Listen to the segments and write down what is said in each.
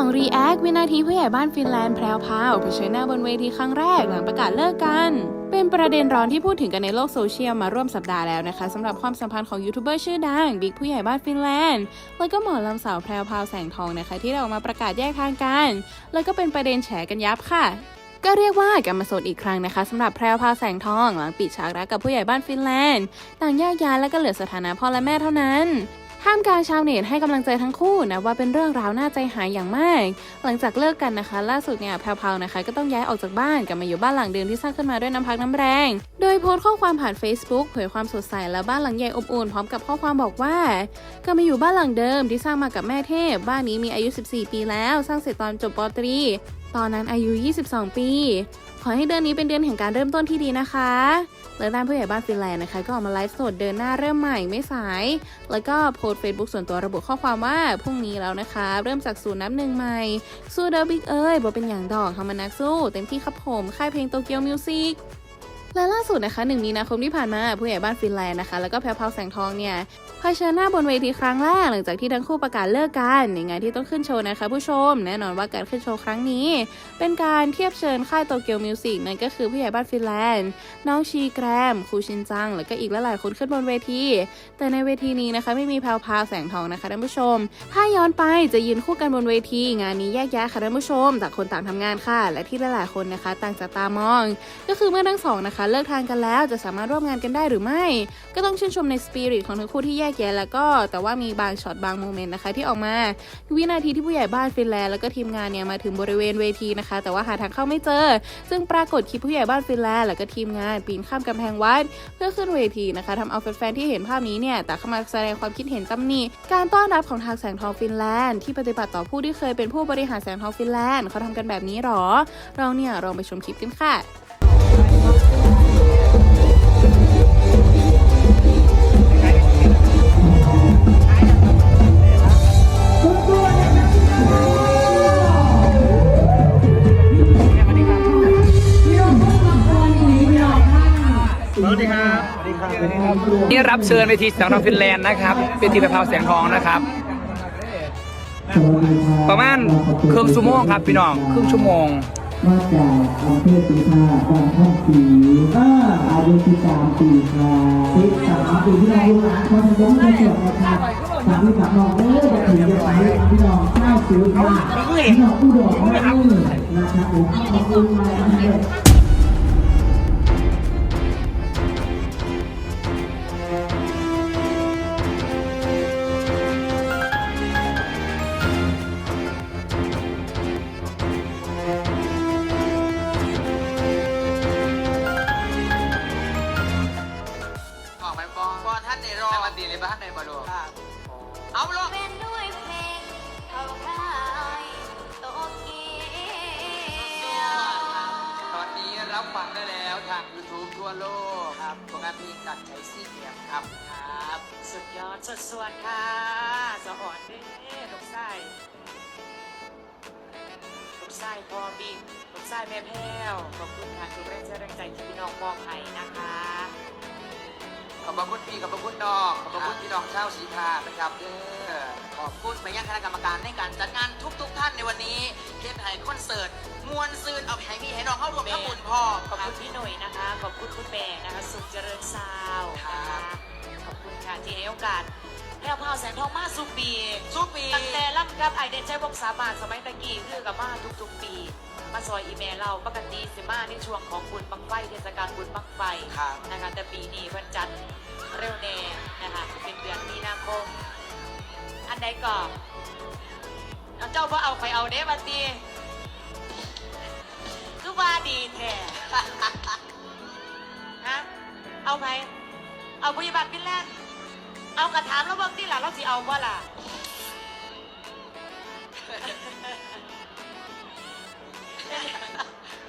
2 React วินาทีผู้ใหญ่บ้านฟินแลนด์แพรวพาวเผชิญหน้าบนเวทีครั้งแรกหลังประกาศเลิกกัน เป็นประเด็นร้อนที่พูดถึงกันในโลกโซเชียลมาร่วมสัปดาห์แล้วนะคะสำหรับความสัมพันธ์ของยูทูบเบอร์ชื่อดังบิ๊กผู้ใหญ่บ้านฟินแลนด์ แล้วก็หมอลำสาวแพรวพาวแสงทองนะคะ ที่ได้ออกมาประกาศแยกทางกัน แล้วก็เป็นประเด็นแฉกันยับค่ะก็เรียกว่ากลับมาโสดอีกครั้งนะคะสำหรับแพรวพาวแสงทองหลังปิดฉากรักกับผู้ใหญ่บ้านฟินแลนด์ ต่างแยกย้ายแล้วก็เหลือสถานะพ่อและแม่เท่านั้น ท่ามกลางชาวเน็ตให้กำลังใจทั้งคู่นะว่าเป็นเรื่องราวน่าใจหายอย่างมาก หลังจากเลิกกันนะคะ ล่าสุดเนี่ยแพรวๆนะคะ ก็ต้องย้ายออกจากบ้านกลับมาอยู่บ้านหลังเดิมที่สร้างขึ้นมาด้วยน้ำพักน้ำแรง โดยโพสต์ข้อความผ่าน Facebook เผยความสดใสและบ้านหลังใหญ่อบอุ่นพร้อมกับข้อความบอกว่ากลับมาอยู่บ้านหลังเดิมที่สร้างมากับแม่เทพ บ้านนี้มีอายุ 14 ปีแล้ว สร้างเสร็จตอนจบปตรี ตอนนั้นอายุ 22 ปี ขอให้เดือนนี้เป็นเดือนแห่งการเริ่มต้นที่ดีนะคะและด้านผู้ใหญ่บ้านฟินแลนด์นะคะ ก็ออกมาไลฟ์สดเดินหน้าเริ่มใหม่ไม่สาย แล้วก็โพสต์เฟซบุ๊กส่วนตัวระบุข้อความว่า พรุ่งนี้แล้วนะคะ เริ่มจากศูนย์นับหนึ่งใหม่ สู้เดอบิ๊กเอ้ยบอกเป็นอย่างดอกทำมานักสู้ เต็มที่ครับผม ค่ายเพลงโตเกียวมิวสิก และล่าสุดนะคะหนึ่งมีนาคมที่ผ่านมาผู้ใหญ่บ้านฟินแลนด์นะคะแล้วก็แพรวพาวแสงทองเนี่ยเผชิญหน้าบนเวทีครั้งแรกหลังจากที่ทั้งคู่ประกาศเลิกกันในงานที่ต้องขึ้นโชว์นะคะ ผู้ชมแน่นอนว่าการขึ้นโชว์ครั้งนี้ เป็นการเทียบเชิญค่ายโตเกียวมิวสิกนั่นก็คือผู้ใหญ่บ้านฟินแลนด์น้องชีแกรมครูชินจัง แล้วก็อีกหลายๆคนขึ้นบนเวที แต่ในเวทีนี้นะคะไม่มีแพรวพาวแสงทองนะคะท่านผู้ชม ถ้าย้อนไปจะยืนคู่กันบนเวที งานนี้แยกย้ายค่ะท่านผู้ชมต่างคนต่างทำงานค่ะ และที่หลายๆคนนะคะ ต่างจับตามอง ก็คือเมื่อทั้งสองนะคะเลิกทางกันแล้วจะสามารถร่วมงานกันได้หรือไม่ ก็ต้องชื่นชมในสปิริตของทั้งคู่ที่แยกแยะแล้วก็แต่ว่ามีบางช็อตบางโมเมนต์นะคะที่ออกมา วินาทีที่ผู้ใหญ่บ้านฟินแลนด์แล้วก็ทีมงานเนี่ยมาถึงบริเวณเวทีนะคะ แต่ว่าหาทางเข้าไม่เจอ ซึ่งปรากฏคลิปผู้ใหญ่บ้านฟินแลนด์แล้วก็ทีมงานปีนข้ามกำแพงวัดเพื่อขึ้นเวทีนะคะทำเอาแฟนๆที่เห็นภาพนี้เนี่ยแต่เข้ามาแสดงความคิดเห็นตำหนิการต้อนรับของทางแสงทองฟินแลนด์ที่ปฏิบัติต่อผู้ที่เคยเป็นผู้บริหารแสงทองฟินแลนด์เขาทำกันแบบนี้หรอ เราเนี่ยลองไปชมคลิปกันค่ะ นี่รับเชิญเวทีแสงทองฟินแลนด์นะครับเวทีประพาวแสงทองนะครับ ประมาณครึ่งชั่วโมงครับพี่น้องครึ่งชั่วโมงมาจากอำเภอปีพาบางท่องสีอ่าอายุ13ปีค่ะ13ปีที่เราลูกหลานคนจะต้องมาสวดนะครับสามีกับน้องเอ้ยจะถึงจะไปพี่น้องข้าวซื้อค่ะพี่น้องผู้ดอกไม้นะครับผมขอบคุณมาแล้ว เอาลง เป็นด้วยเพลงเขาค่ายโตเกียวตอนนี้รับฟังได้แล้วทาง YouTube ทั่วโลกครับผลงานเพลงจากใจซี่เกียมครับครับ สุดยอดสุดส่วนค่ะ สะอ่อนเด้ลูกไส้ลูกไส้พอบิ๊กลูกไส้แม่แพ้วขอบคุณค่ะทุกแรงเชื่อแรงใจที่พี่น้องมอบให้นะคะ ขอบพระคุณพี่ขอบพระคุณน้องขอบพระคุณพี่น้องชาวสีทานะครับเด้อขอบคุณไปยังคณะกรรมการในการจัดงานทุก ๆ ท่านในวันนี้เทียนไทยคอนเสิร์ตมวลซืนเอาไปให้มีให้น้องเข้ารวมทั้งบุญพ่อขอบคุณพี่หนุ่ยนะคะ ขอบคุณคุณแม่นะคะสุขเจริญซาวน์นะคะขอบคุณค่ะที่ให้โอกาสแพรวพราวแสงทองมาสุปีสุปีตั้งแต่รับกับไอเดนใช้วงสามารถสมัยตะกี้คือกับมาทุกๆปี มาซอยอีเมลเราปกติสิมาในช่วงของบุญบังไฟเทศกาลบุญบังไฟครับนะคะแต่ปีนี้เพิ่นจัดเร็วแน่นะคะเป็นเดือนมีนาคม อันใดก่อนเอาเจ้าว่าเอาไปเอาเด้บัดนี้คือว่าดีแท้ฮะเอาไปเอาพยาบาลฟินแลนด์เอากระถามแล้วเบิ่งที่หล่ะเราสิเอาว่าล่ะ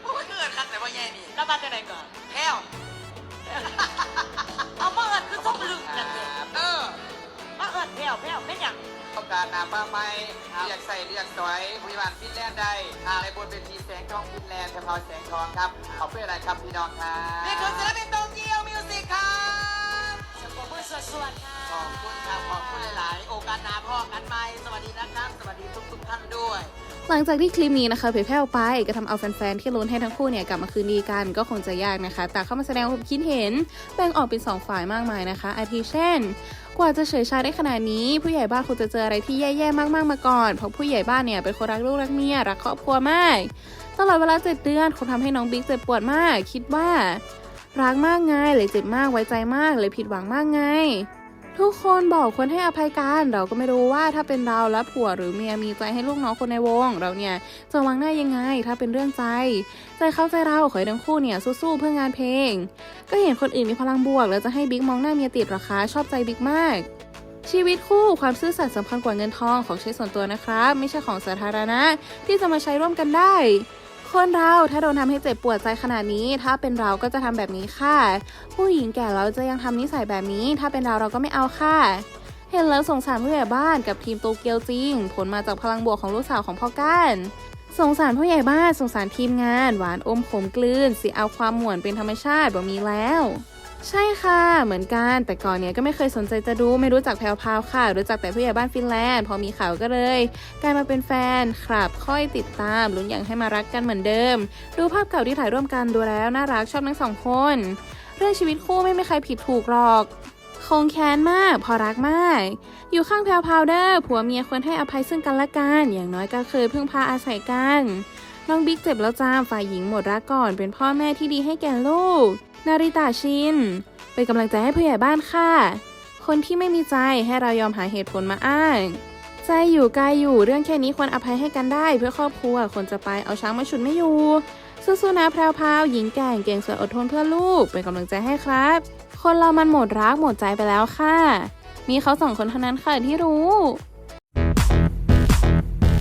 โอ้ยเกิดครับแต่ว่าแย่นี่แล้วมาจากไหนก่อนแพ้วเอามาเอิดคือต้องลึกนั่นเองเออมาเอิดแผ่วแผ่วเป็นอย่างต้องการนาป้าไม้เรียกใส่เรียกสวยพยาบาลฟินแลนด์ได้ทางในบนเวทีแสงทองฟินแลนด์แพรวแสงทองครับขอบเพื่ออะไรครับพี่น้องครับนี่คือศิลปินโตเกียวมิวสิกครับสมบูรณ์สวดๆค่ะขอบคุณครับขอบคุณหลาย ๆ โอกาสหน้าพ่อกันใหม่สวัสดีนะครับ สวัสดีทุก ๆ ท่านด้วย หลังจากที่คลิปนี้นะคะเผยแพร่ออกไปก็ทำเอาแฟนๆที่ลุ้นให้ทั้งคู่เนี่ยกลับมาคืนดีกันก็คงจะยากนะคะ แต่เข้ามาแสดงความคิดเห็นแบ่งออกเป็นสองฝ่ายมากมายนะคะ อาทิเช่น กว่าจะเฉยชาได้ขนาดนี้ ผู้ใหญ่บ้านคงจะเจออะไรที่แย่ๆมากๆมาก่อน เพราะผู้ใหญ่บ้านเนี่ยเป็นคนรักลูกรักเมียรักครอบครัวมาก ตลอดเวลาเจ็ดเดือนคงทำให้น้องบิ๊กเจ็บปวดมาก คิดว่ารักมากไงเลยเจ็บมากไว้ใจมากเลยผิดหวังมากไง ทุกคนบอกคนให้อภัยกัน เราก็ไม่รู้ว่าถ้าเป็นเราและผัวหรือเมียมีใจให้ลูกน้องคนในวง เราเนี่ยจะวางหน้ายังไง ถ้าเป็นเรื่องใจใจเข้าใจเราขอให้ทั้งคู่เนี่ยสู้ๆเพื่องานเพลง ก็เห็นคนอื่นมีพลังบวก แล้วจะให้บิ๊กมองหน้าเมียติดหราคาชอบใจบิ๊กมาก ชีวิตคู่ความซื่อสัตย์สำคัญกว่าเงินทองของใช้ส่วนตัวนะครับ ไม่ใช่ของสาธารณะที่จะมาใช้ร่วมกันได้ คนเราถ้าโดนทำให้เจ็บปวดใจขนาดนี้ ถ้าเป็นเราก็จะทำแบบนี้ค่ะ ผู้หญิงแก่เราจะยังทำนิสัยแบบนี้ ถ้าเป็นเราเราก็ไม่เอาค่ะ เห็นแล้วสงสารผู้ใหญ่บ้านกับทีมโตเกียวจริง ผลมาจากพลังบวกของลูกสาวของพ่อก้านสงสารผู้ใหญ่บ้านสงสารทีมงาน หวานอมขมกลืนสิเอาความหมวนเป็นธรรมชาติบ่มีแล้ว ใช่ค่ะ เหมือนกัน แต่ก่อนเนี้ยก็ไม่เคยสนใจจะดู ไม่รู้จักแพลวพาวค่ะ รู้จักแต่ผู้ใหญ่บ้านฟินแลนด์ พอมีข่าวก็เลย กลายมาเป็นแฟนครับค่อยติดตามลุ้นอย่างให้มารักกันเหมือนเดิม ดูภาพเก่าที่ถ่ายร่วมกันดูแล้วน่ารักชอบทั้งสองคน เรื่องชีวิตคู่ไม่มีใครผิดถูกหรอกคงแค้นมากเพอรักมาก อยู่ข้างแพลวพาวเดอร์ผัวเมียควรให้อภัยซึ่งกันและกัน อย่างน้อยก็เคยพึ่งพาอาศัยกัน น้องบิ๊กเจ็บแล้วจ้าฝ่ายหญิงหมดรักก่อนเป็นพ่อแม่ที่ดีให้แก่ลูก นาริตาชิน เป็นกำลังใจให้ผู้ใหญ่บ้านค่ะ คนที่ไม่มีใจให้เรายอมหาเหตุผลมาอ้าง ใจอยู่กายอยู่เรื่องแค่นี้ควรอภัยให้กันได้ เพื่อครอบครัวคนจะไปเอาช้างมาฉุดไม่อยู่สู้ๆนะแพรวพาวหญิงแก่งเก่งสวยอดทนเพื่อลูก เป็นกำลังใจให้ครับ คนเรามันหมดรักหมดใจไปแล้วค่ะ มีเขาสองคนเท่านั้นค่ะที่รู้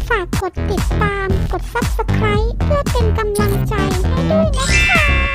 ฝากกดติดตาม กด subscribe เพื่อเป็นกำลังใจให้ด้วยนะคะ